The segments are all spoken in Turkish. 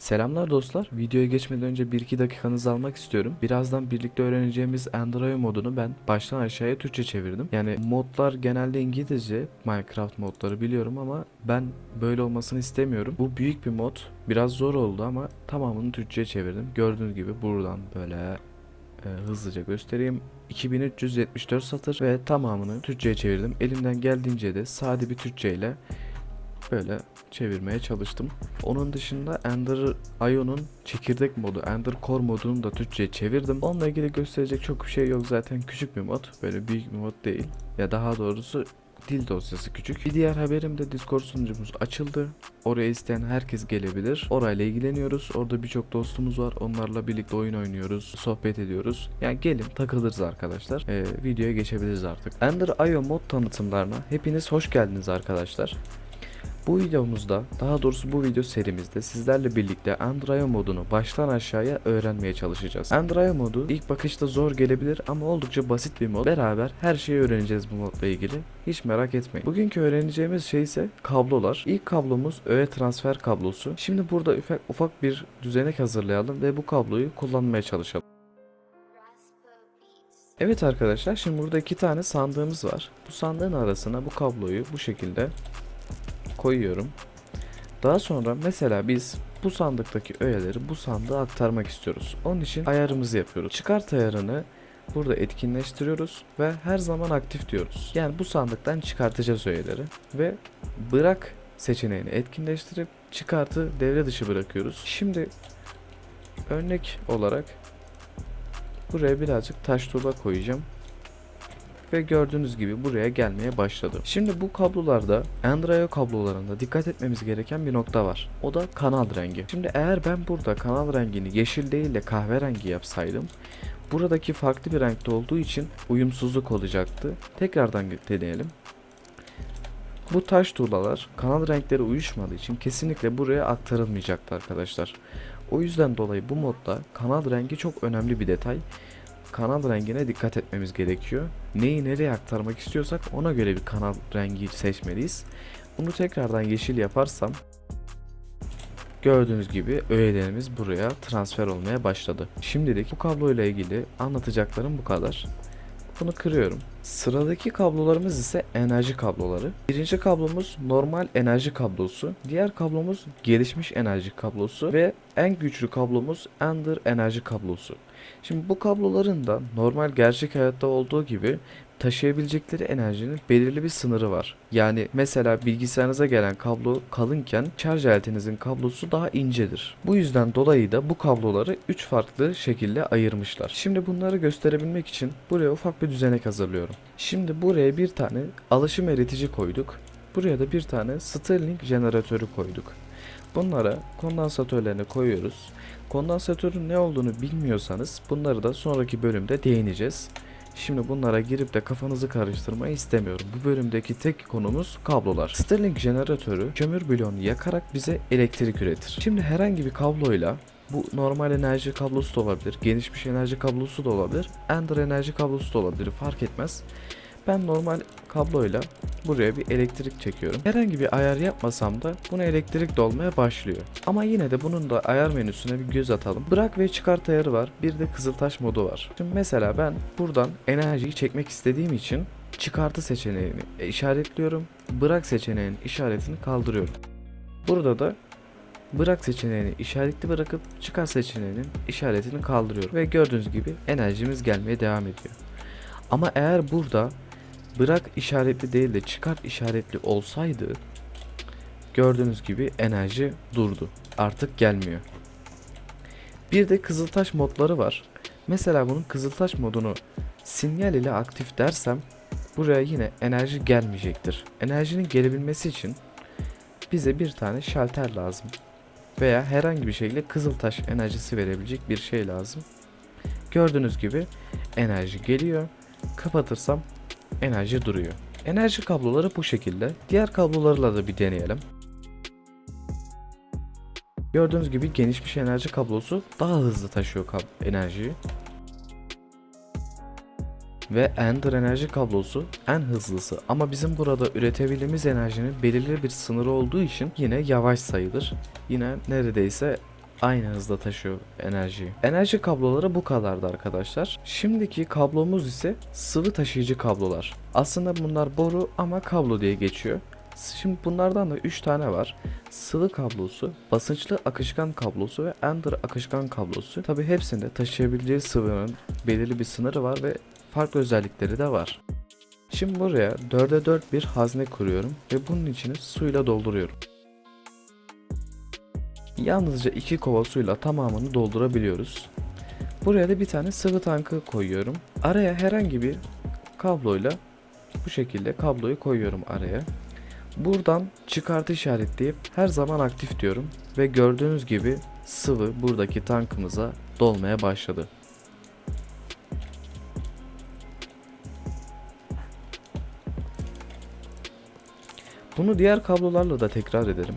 Selamlar dostlar. Videoya geçmeden önce 1-2 dakikanızı almak istiyorum. Birazdan birlikte öğreneceğimiz Android modunu ben baştan aşağıya Türkçe çevirdim. Yani modlar genelde İngilizce, Minecraft modları biliyorum ama ben böyle olmasını istemiyorum. Bu büyük bir mod. Biraz zor oldu ama tamamını Türkçe'ye çevirdim. Gördüğünüz gibi buradan böyle e, hızlıca göstereyim. 2374 satır ve tamamını Türkçe'ye çevirdim. Elimden geldiğince de sade bir Türkçe ile böyle çevirmeye çalıştım. Onun dışında Ender IO'nun çekirdek modu, Ender Core modunu da Türkçe'ye çevirdim. Onunla ilgili gösterecek çok bir şey yok zaten küçük bir mod. Böyle büyük bir mod değil. Ya daha doğrusu dil dosyası küçük. Bir diğer haberim de Discord sunucumuz açıldı. Oraya isteyen herkes gelebilir. Orayla ilgileniyoruz. Orada birçok dostumuz var. Onlarla birlikte oyun oynuyoruz. Sohbet ediyoruz. Yani gelin takılırız arkadaşlar. Ee, videoya geçebiliriz artık. Ender IO mod tanıtımlarına hepiniz hoş geldiniz arkadaşlar. Bu videomuzda, daha doğrusu bu video serimizde sizlerle birlikte Android modunu baştan aşağıya öğrenmeye çalışacağız. Android modu ilk bakışta zor gelebilir ama oldukça basit bir mod. Beraber her şeyi öğreneceğiz bu modla ilgili. Hiç merak etmeyin. Bugünkü öğreneceğimiz şey ise kablolar. İlk kablomuz öğe transfer kablosu. Şimdi burada ufak, ufak bir düzenek hazırlayalım ve bu kabloyu kullanmaya çalışalım. Evet arkadaşlar şimdi burada iki tane sandığımız var. Bu sandığın arasına bu kabloyu bu şekilde koyuyorum. Daha sonra mesela biz bu sandıktaki öğeleri bu sandığa aktarmak istiyoruz. Onun için ayarımızı yapıyoruz. Çıkart ayarını burada etkinleştiriyoruz ve her zaman aktif diyoruz. Yani bu sandıktan çıkartacağız öğeleri ve bırak seçeneğini etkinleştirip çıkartı devre dışı bırakıyoruz. Şimdi örnek olarak buraya birazcık taş tuğla koyacağım ve gördüğünüz gibi buraya gelmeye başladı. Şimdi bu kablolarda Android kablolarında dikkat etmemiz gereken bir nokta var. O da kanal rengi. Şimdi eğer ben burada kanal rengini yeşil değil de kahverengi yapsaydım buradaki farklı bir renkte olduğu için uyumsuzluk olacaktı. Tekrardan deneyelim. Bu taş tuğlalar kanal renkleri uyuşmadığı için kesinlikle buraya aktarılmayacaktı arkadaşlar. O yüzden dolayı bu modda kanal rengi çok önemli bir detay kanal rengine dikkat etmemiz gerekiyor. Neyi nereye aktarmak istiyorsak ona göre bir kanal rengi seçmeliyiz. Bunu tekrardan yeşil yaparsam gördüğünüz gibi öğelerimiz buraya transfer olmaya başladı. Şimdilik bu kablo ile ilgili anlatacaklarım bu kadar. Bunu kırıyorum. Sıradaki kablolarımız ise enerji kabloları. Birinci kablomuz normal enerji kablosu. Diğer kablomuz gelişmiş enerji kablosu ve en güçlü kablomuz Ender enerji kablosu. Şimdi bu kabloların da normal gerçek hayatta olduğu gibi taşıyabilecekleri enerjinin belirli bir sınırı var. Yani mesela bilgisayarınıza gelen kablo kalınken şarj aletinizin kablosu daha incedir. Bu yüzden dolayı da bu kabloları 3 farklı şekilde ayırmışlar. Şimdi bunları gösterebilmek için buraya ufak bir düzenek hazırlıyorum. Şimdi buraya bir tane alışım eritici koyduk. Buraya da bir tane Stirling jeneratörü koyduk. Bunlara kondansatörlerini koyuyoruz. Kondansatörün ne olduğunu bilmiyorsanız bunları da sonraki bölümde değineceğiz. Şimdi bunlara girip de kafanızı karıştırmayı istemiyorum. Bu bölümdeki tek konumuz kablolar. Stirling jeneratörü kömür bloğunu yakarak bize elektrik üretir. Şimdi herhangi bir kabloyla bu normal enerji kablosu da olabilir, gelişmiş enerji kablosu da olabilir, Ender enerji kablosu da olabilir fark etmez. Ben normal kabloyla buraya bir elektrik çekiyorum. Herhangi bir ayar yapmasam da buna elektrik dolmaya başlıyor. Ama yine de bunun da ayar menüsüne bir göz atalım. Bırak ve çıkart ayarı var. Bir de kızıltaş modu var. Şimdi mesela ben buradan enerjiyi çekmek istediğim için çıkartı seçeneğini işaretliyorum. Bırak seçeneğinin işaretini kaldırıyorum. Burada da bırak seçeneğini işaretli bırakıp çıkar seçeneğinin işaretini kaldırıyorum. Ve gördüğünüz gibi enerjimiz gelmeye devam ediyor. Ama eğer burada bırak işaretli değil de çıkart işaretli olsaydı gördüğünüz gibi enerji durdu. Artık gelmiyor. Bir de kızıltaş modları var. Mesela bunun kızıltaş modunu sinyal ile aktif dersem buraya yine enerji gelmeyecektir. Enerjinin gelebilmesi için bize bir tane şalter lazım. Veya herhangi bir şekilde kızıltaş enerjisi verebilecek bir şey lazım. Gördüğünüz gibi enerji geliyor. Kapatırsam enerji duruyor. Enerji kabloları bu şekilde. Diğer kablolarla da bir deneyelim. Gördüğünüz gibi genişmiş enerji kablosu daha hızlı taşıyor enerjiyi. Ve Ender enerji kablosu en hızlısı ama bizim burada üretebildiğimiz enerjinin belirli bir sınırı olduğu için yine yavaş sayılır. Yine neredeyse aynı hızda taşıyor enerjiyi. Enerji kabloları bu kadardı arkadaşlar. Şimdiki kablomuz ise sıvı taşıyıcı kablolar. Aslında bunlar boru ama kablo diye geçiyor. Şimdi bunlardan da 3 tane var. Sıvı kablosu, basınçlı akışkan kablosu ve ender akışkan kablosu. Tabi hepsinde taşıyabileceği sıvının belirli bir sınırı var ve farklı özellikleri de var. Şimdi buraya 4'e 4 bir hazne kuruyorum ve bunun içini suyla dolduruyorum. Yalnızca 2 kova suyla tamamını doldurabiliyoruz. Buraya da bir tane sıvı tankı koyuyorum. Araya herhangi bir kabloyla bu şekilde kabloyu koyuyorum araya. Buradan çıkartı işaretleyip her zaman aktif diyorum ve gördüğünüz gibi sıvı buradaki tankımıza dolmaya başladı. Bunu diğer kablolarla da tekrar edelim.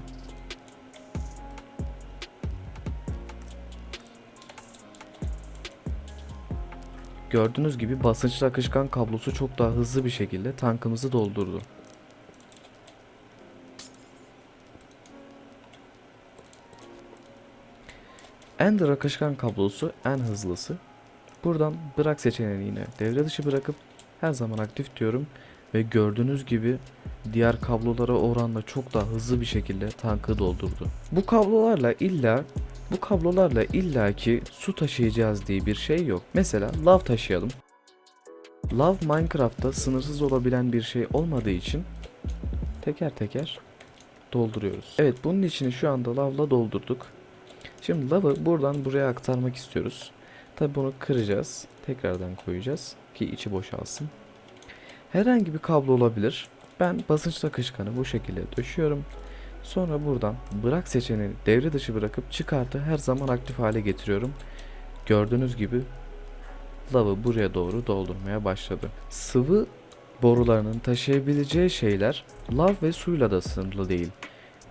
Gördüğünüz gibi basınçlı akışkan kablosu çok daha hızlı bir şekilde tankımızı doldurdu. Ender akışkan kablosu en hızlısı. Buradan bırak seçeneğini yine devre dışı bırakıp her zaman aktif diyorum ve gördüğünüz gibi diğer kablolara oranla çok daha hızlı bir şekilde tankı doldurdu. Bu kablolarla illa bu kablolarla illaki su taşıyacağız diye bir şey yok. Mesela lav taşıyalım. Lav Minecraft'ta sınırsız olabilen bir şey olmadığı için teker teker dolduruyoruz. Evet bunun içini şu anda lavla doldurduk. Şimdi lavı buradan buraya aktarmak istiyoruz. Tabi bunu kıracağız. Tekrardan koyacağız ki içi boşalsın. Herhangi bir kablo olabilir. Ben basınçlı akışkanı bu şekilde döşüyorum. Sonra buradan bırak seçeneğini devre dışı bırakıp çıkartı her zaman aktif hale getiriyorum. Gördüğünüz gibi lavı buraya doğru doldurmaya başladı. Sıvı borularının taşıyabileceği şeyler lav ve suyla da sınırlı değil.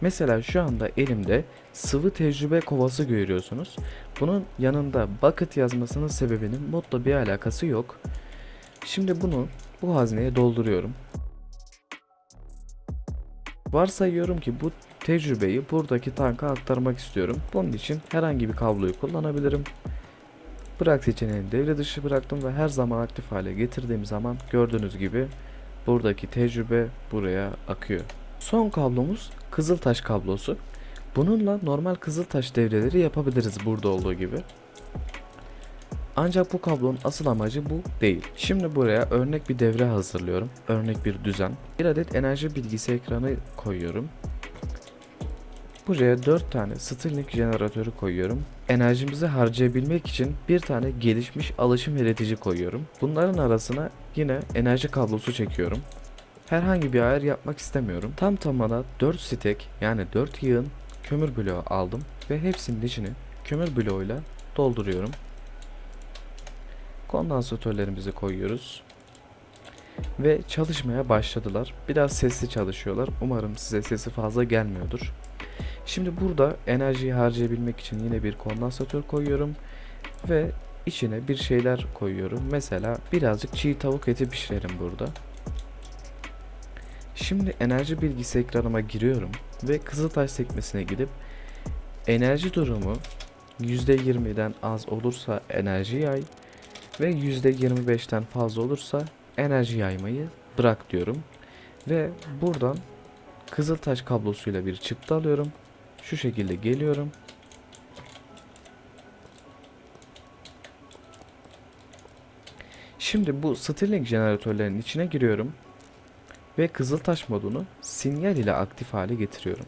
Mesela şu anda elimde sıvı tecrübe kovası görüyorsunuz. Bunun yanında bucket yazmasının sebebinin modla bir alakası yok. Şimdi bunu bu hazneye dolduruyorum. Varsayıyorum ki bu tecrübeyi buradaki tanka aktarmak istiyorum. Bunun için herhangi bir kabloyu kullanabilirim. Bırak seçeneğini devre dışı bıraktım ve her zaman aktif hale getirdiğim zaman gördüğünüz gibi buradaki tecrübe buraya akıyor. Son kablomuz Kızıltaş kablosu. Bununla normal Kızıltaş devreleri yapabiliriz burada olduğu gibi. Ancak bu kablonun asıl amacı bu değil. Şimdi buraya örnek bir devre hazırlıyorum. Örnek bir düzen. Bir adet enerji bilgisi ekranı koyuyorum. Buraya 4 tane Stirling jeneratörü koyuyorum. Enerjimizi harcayabilmek için bir tane gelişmiş alışım iletici koyuyorum. Bunların arasına yine enerji kablosu çekiyorum. Herhangi bir ayar yapmak istemiyorum. Tam tamına 4 stek yani 4 yığın kömür bloğu aldım ve hepsinin içini kömür bloğuyla dolduruyorum. Kondansatörlerimizi koyuyoruz. Ve çalışmaya başladılar. Biraz sesli çalışıyorlar. Umarım size sesi fazla gelmiyordur. Şimdi burada enerjiyi harcayabilmek için yine bir kondansatör koyuyorum. Ve içine bir şeyler koyuyorum. Mesela birazcık çiğ tavuk eti pişirelim burada. Şimdi enerji bilgisi ekranıma giriyorum ve Kızıltaş sekmesine gidip enerji durumu %20'den az olursa enerji yay ve %25'ten fazla olursa enerji yaymayı bırak diyorum. Ve buradan Kızıltaş kablosuyla bir çıktı alıyorum. Şu şekilde geliyorum. Şimdi bu Stirling jeneratörlerin içine giriyorum ve Kızıltaş modunu sinyal ile aktif hale getiriyorum.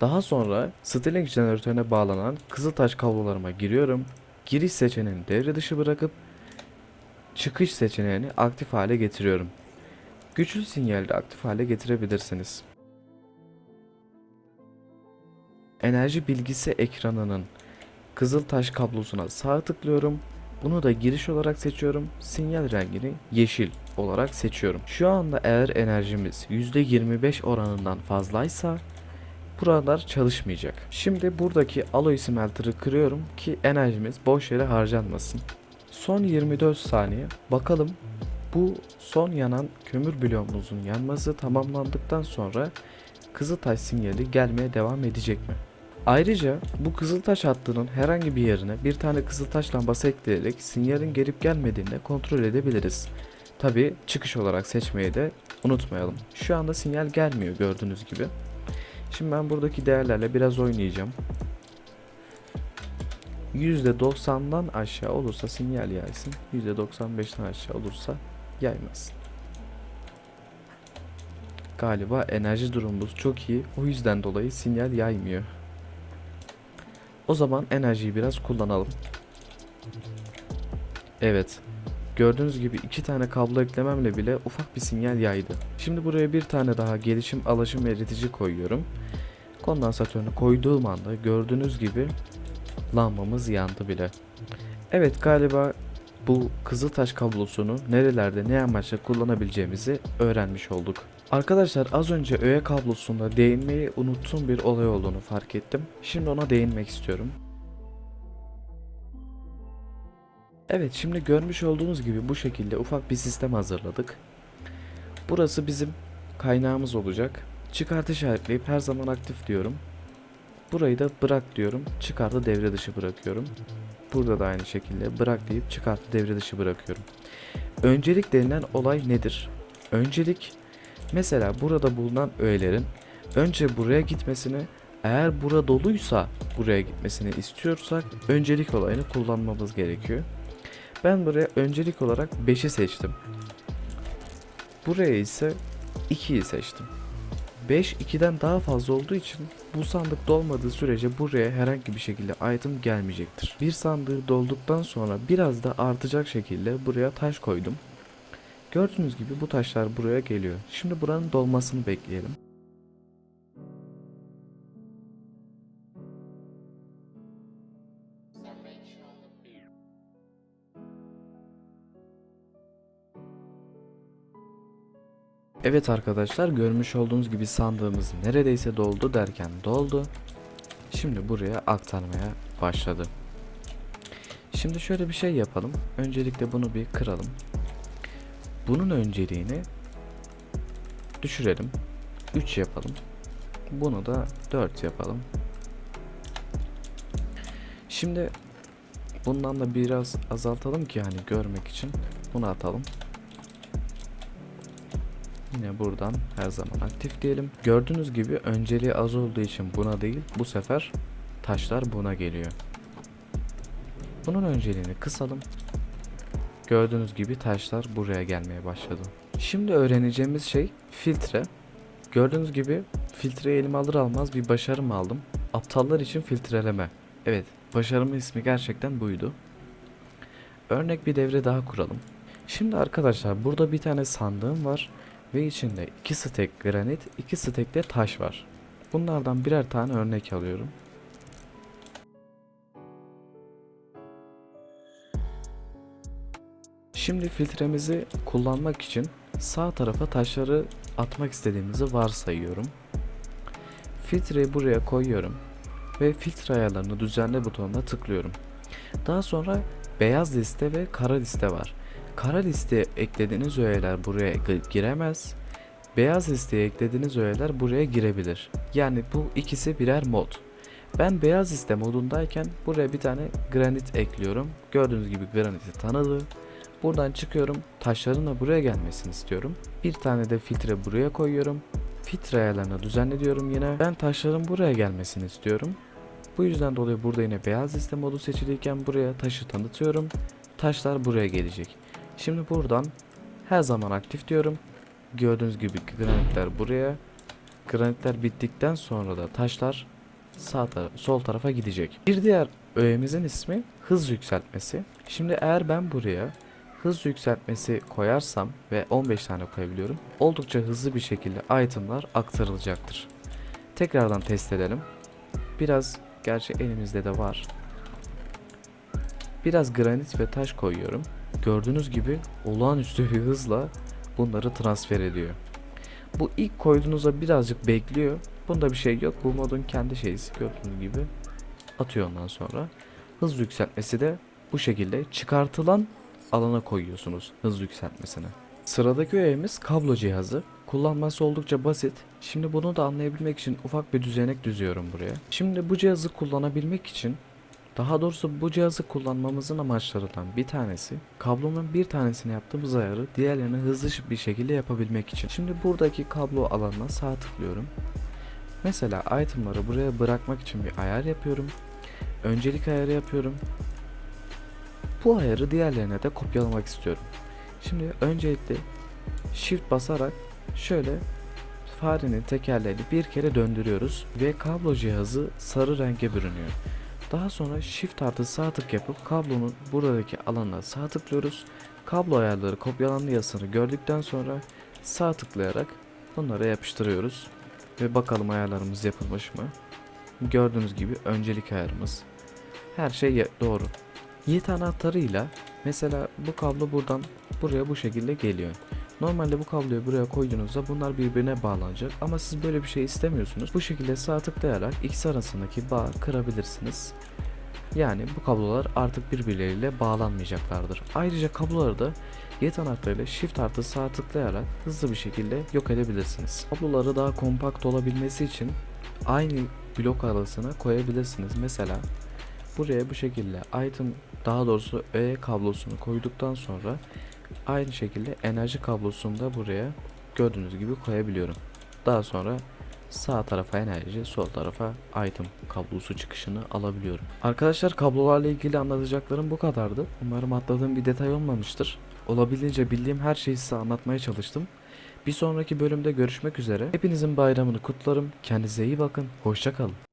Daha sonra Stirling jeneratörüne bağlanan Kızıltaş kablolarıma giriyorum. Giriş seçeneğini devre dışı bırakıp çıkış seçeneğini aktif hale getiriyorum. Güçlü sinyali de aktif hale getirebilirsiniz. Enerji bilgisi ekranının Kızıltaş kablosuna sağ tıklıyorum. Bunu da giriş olarak seçiyorum. Sinyal rengini yeşil olarak seçiyorum. Şu anda eğer enerjimiz %25 oranından fazlaysa buralar çalışmayacak. Şimdi buradaki alloy smelter'ı kırıyorum ki enerjimiz boş yere harcanmasın. Son 24 saniye bakalım bu son yanan kömür bloğumuzun yanması tamamlandıktan sonra Kızıltaş sinyali gelmeye devam edecek mi? Ayrıca bu kızıltaş hattının herhangi bir yerine bir tane kızıltaş lambası ekleyerek sinyalin gelip gelmediğini de kontrol edebiliriz. Tabi çıkış olarak seçmeyi de unutmayalım. Şu anda sinyal gelmiyor gördüğünüz gibi. Şimdi ben buradaki değerlerle biraz oynayacağım. %90'dan aşağı olursa sinyal yaysın. %95'ten aşağı olursa yaymasın. Galiba enerji durumumuz çok iyi. O yüzden dolayı sinyal yaymıyor. O zaman enerjiyi biraz kullanalım. Evet. Gördüğünüz gibi iki tane kablo eklememle bile ufak bir sinyal yaydı. Şimdi buraya bir tane daha gelişim alaşım eritici koyuyorum. Kondansatörünü koyduğum anda gördüğünüz gibi lambamız yandı bile. Evet galiba bu kızıltaş kablosunu nerelerde ne amaçla kullanabileceğimizi öğrenmiş olduk. Arkadaşlar az önce öğe kablosunda değinmeyi unuttuğum bir olay olduğunu fark ettim. Şimdi ona değinmek istiyorum. Evet şimdi görmüş olduğunuz gibi bu şekilde ufak bir sistem hazırladık. Burası bizim kaynağımız olacak. Çıkartı işaretleyip her zaman aktif diyorum. Burayı da bırak diyorum. Çıkartı devre dışı bırakıyorum. Burada da aynı şekilde bırak deyip çıkartı devre dışı bırakıyorum. Öncelik denilen olay nedir? Öncelik mesela burada bulunan öğelerin önce buraya gitmesini eğer bura doluysa buraya gitmesini istiyorsak öncelik olayını kullanmamız gerekiyor. Ben buraya öncelik olarak 5'i seçtim. Buraya ise 2'yi seçtim. 5 2'den daha fazla olduğu için bu sandık dolmadığı sürece buraya herhangi bir şekilde item gelmeyecektir. Bir sandığı dolduktan sonra biraz da artacak şekilde buraya taş koydum. Gördüğünüz gibi bu taşlar buraya geliyor. Şimdi buranın dolmasını bekleyelim. Evet arkadaşlar görmüş olduğunuz gibi sandığımız neredeyse doldu derken doldu. Şimdi buraya aktarmaya başladı. Şimdi şöyle bir şey yapalım. Öncelikle bunu bir kıralım. Bunun önceliğini düşürelim. 3 yapalım. Bunu da 4 yapalım. Şimdi bundan da biraz azaltalım ki hani görmek için. Bunu atalım. Yine buradan her zaman aktif diyelim. Gördüğünüz gibi önceliği az olduğu için buna değil bu sefer taşlar buna geliyor. Bunun önceliğini kısalım. Gördüğünüz gibi taşlar buraya gelmeye başladı. Şimdi öğreneceğimiz şey filtre. Gördüğünüz gibi filtreyi elime alır almaz bir başarım aldım. Aptallar için filtreleme. Evet başarımın ismi gerçekten buydu. Örnek bir devre daha kuralım. Şimdi arkadaşlar burada bir tane sandığım var ve içinde 2 stek granit, 2 stek de taş var. Bunlardan birer tane örnek alıyorum. Şimdi filtremizi kullanmak için sağ tarafa taşları atmak istediğimizi varsayıyorum. Filtreyi buraya koyuyorum ve filtre ayarlarını düzenle butonuna tıklıyorum. Daha sonra beyaz liste ve kara liste var. Kara listeye eklediğiniz öğeler buraya gi- giremez. Beyaz listeye eklediğiniz öğeler buraya girebilir. Yani bu ikisi birer mod. Ben beyaz liste modundayken buraya bir tane granit ekliyorum. Gördüğünüz gibi graniti tanıdı. Buradan çıkıyorum. Taşların da buraya gelmesini istiyorum. Bir tane de filtre buraya koyuyorum. Filtre ayarlarını düzenle diyorum yine. Ben taşların buraya gelmesini istiyorum. Bu yüzden dolayı burada yine beyaz liste modu seçiliyken buraya taşı tanıtıyorum. Taşlar buraya gelecek. Şimdi buradan her zaman aktif diyorum. Gördüğünüz gibi granitler buraya. Granitler bittikten sonra da taşlar sağ tara- sol tarafa gidecek. Bir diğer öğemizin ismi hız yükseltmesi. Şimdi eğer ben buraya hız yükseltmesi koyarsam ve 15 tane koyabiliyorum. Oldukça hızlı bir şekilde itemlar aktarılacaktır. Tekrardan test edelim. Biraz gerçi elimizde de var. Biraz granit ve taş koyuyorum. Gördüğünüz gibi olağanüstü bir hızla bunları transfer ediyor. Bu ilk koyduğunuzda birazcık bekliyor. Bunda bir şey yok. Bu modun kendi şeysi gördüğünüz gibi atıyor ondan sonra. Hız yükseltmesi de bu şekilde çıkartılan alana koyuyorsunuz hız yükseltmesini. Sıradaki öğemiz kablo cihazı. Kullanması oldukça basit. Şimdi bunu da anlayabilmek için ufak bir düzenek düzüyorum buraya. Şimdi bu cihazı kullanabilmek için daha doğrusu bu cihazı kullanmamızın amaçlarından bir tanesi kablonun bir tanesine yaptığımız ayarı diğerlerine hızlı bir şekilde yapabilmek için. Şimdi buradaki kablo alanına sağ tıklıyorum. Mesela itemları buraya bırakmak için bir ayar yapıyorum. Öncelik ayarı yapıyorum. Bu ayarı diğerlerine de kopyalamak istiyorum. Şimdi öncelikle shift basarak şöyle farenin tekerleğini bir kere döndürüyoruz ve kablo cihazı sarı renge bürünüyor. Daha sonra shift artı sağ tık yapıp kablonun buradaki alanına sağ tıklıyoruz. Kablo ayarları kopyalandı yazısını gördükten sonra sağ tıklayarak bunları yapıştırıyoruz. Ve bakalım ayarlarımız yapılmış mı? Gördüğünüz gibi öncelik ayarımız. Her şey doğru. Yiğit anahtarıyla mesela bu kablo buradan buraya bu şekilde geliyor. Normalde bu kabloyu buraya koyduğunuzda bunlar birbirine bağlanacak ama siz böyle bir şey istemiyorsunuz. Bu şekilde sağ tıklayarak ikisi arasındaki bağı kırabilirsiniz. Yani bu kablolar artık birbirleriyle bağlanmayacaklardır. Ayrıca kabloları da yet anahtarıyla shift artı sağ tıklayarak hızlı bir şekilde yok edebilirsiniz. Kabloları daha kompakt olabilmesi için aynı blok arasına koyabilirsiniz. Mesela buraya bu şekilde item daha doğrusu E kablosunu koyduktan sonra aynı şekilde enerji kablosunu da buraya gördüğünüz gibi koyabiliyorum. Daha sonra sağ tarafa enerji, sol tarafa item kablosu çıkışını alabiliyorum. Arkadaşlar kablolarla ilgili anlatacaklarım bu kadardı. Umarım atladığım bir detay olmamıştır. Olabildiğince bildiğim her şeyi size anlatmaya çalıştım. Bir sonraki bölümde görüşmek üzere. Hepinizin bayramını kutlarım. Kendinize iyi bakın. Hoşça kalın.